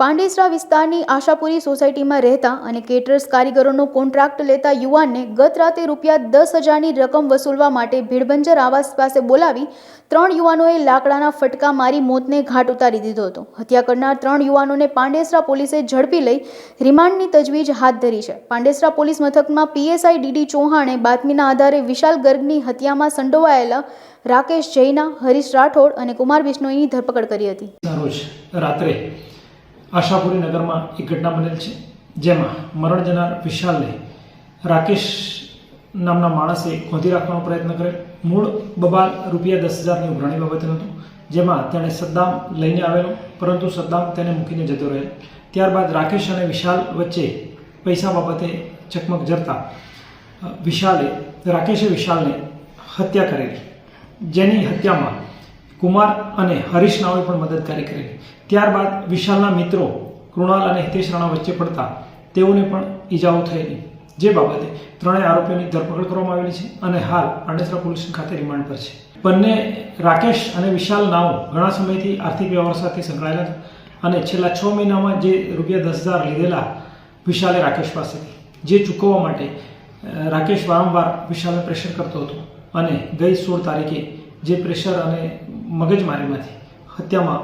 પાંડેસરા વિસ્તારની આશાપુરી સોસાયટીમાં રહેતા અને કેટરર્સ કારીગરોનો કોન્ટ્રાક્ટ લેતા યુવાનને ગત રાતે રૂપિયા દસ હજારની રકમ વસૂલવા માટે ભીડબંજર આવાસ પાસે બોલાવી ત્રણ યુવાનોએ લાકડાના ફટકા મારી મોતને ઘાટ ઉતારી દીધો હતો. હત્યા કરનાર ત્રણ યુવાનોને પાંડેસરા પોલીસે ઝડપી લઈ રિમાન્ડની તજવીજ હાથ ધરી છે. પાંડેસરા પોલીસ મથકમાં પીએસઆઈ ડીડી ચૌહાણે બાતમીના આધારે વિશાલ ગર્ગની હત્યામાં સંડોવાયેલા રાકેશ જૈના, હરીશ રાઠોડ અને કુમાર બિશ્નોઈની ધરપકડ કરી હતી. રાત્રે આશાપુરી નગરમાં એક ઘટના બનેલ છે, જેમાં મરણ જનાર વિશાલને રાકેશ નામના માણસે ખોધી રાખવાનો પ્રયત્ન કરેલ. મૂળ બબાલ રૂપિયા દસ હજારની ઉઘરાણી બાબતનું હતું, જેમાં તેણે સદ્દામ લઈને આવેલો, પરંતુ સદ્દામ તેને મૂકીને જતો રહેલ ત્યારબાદ રાકેશ અને વિશાલ વચ્ચે પૈસા બાબતે ચકમક જરતા વિશાલે, રાકેશે વિશાલને હત્યા કરેલી. જેની હત્યામાં કુમાર અને હરીશ નાઓએ પણ મદદકારી કરેલી. ત્યારબાદ વિશાલના મિત્રો કૃણાલ અને હિતેશ રાણા વચ્ચે પડતા તેઓને પણ ઈજાઓ થયેલી. જે બાબતે ત્રણેય આરોપીઓની ધરપકડ કરવામાં આવેલી છે અને હાલ પાંડેસરા પોલીસ ખાતે રિમાન્ડ પર છે. બંને રાકેશ અને વિશાલ નાઓ ઘણા સમયથી આર્થિક વ્યવહાર સાથે સંકળાયેલા હતા અને છેલ્લા છ મહિનામાં જે રૂપિયા દસ હજાર લીધેલા વિશાલે રાકેશ પાસેથી, જે ચૂકવવા માટે રાકેશ વારંવાર વિશાલને પ્રેશર કરતો હતો અને ગઈ સોળ તારીખે જે પ્રેશર અને મગજમારીમાંથી હત્યામાં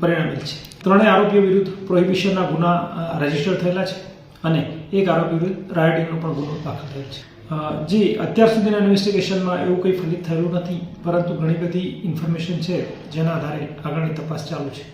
પરિણમેલ છે. ત્રણેય આરોપીઓ વિરુદ્ધ પ્રોહિબિશનના ગુના રજિસ્ટર થયેલા છે અને એક આરોપી વિરુદ્ધ રાયોટિંગનો પણ ગુનો દાખલ થયેલ છે. જે, અત્યાર સુધીના ઇન્વેસ્ટિગેશનમાં એવું કંઈ ફલિત થયેલું નથી, પરંતુ ઘણી બધી ઇન્ફોર્મેશન છે જેના આધારે આગળની તપાસ ચાલુ છે.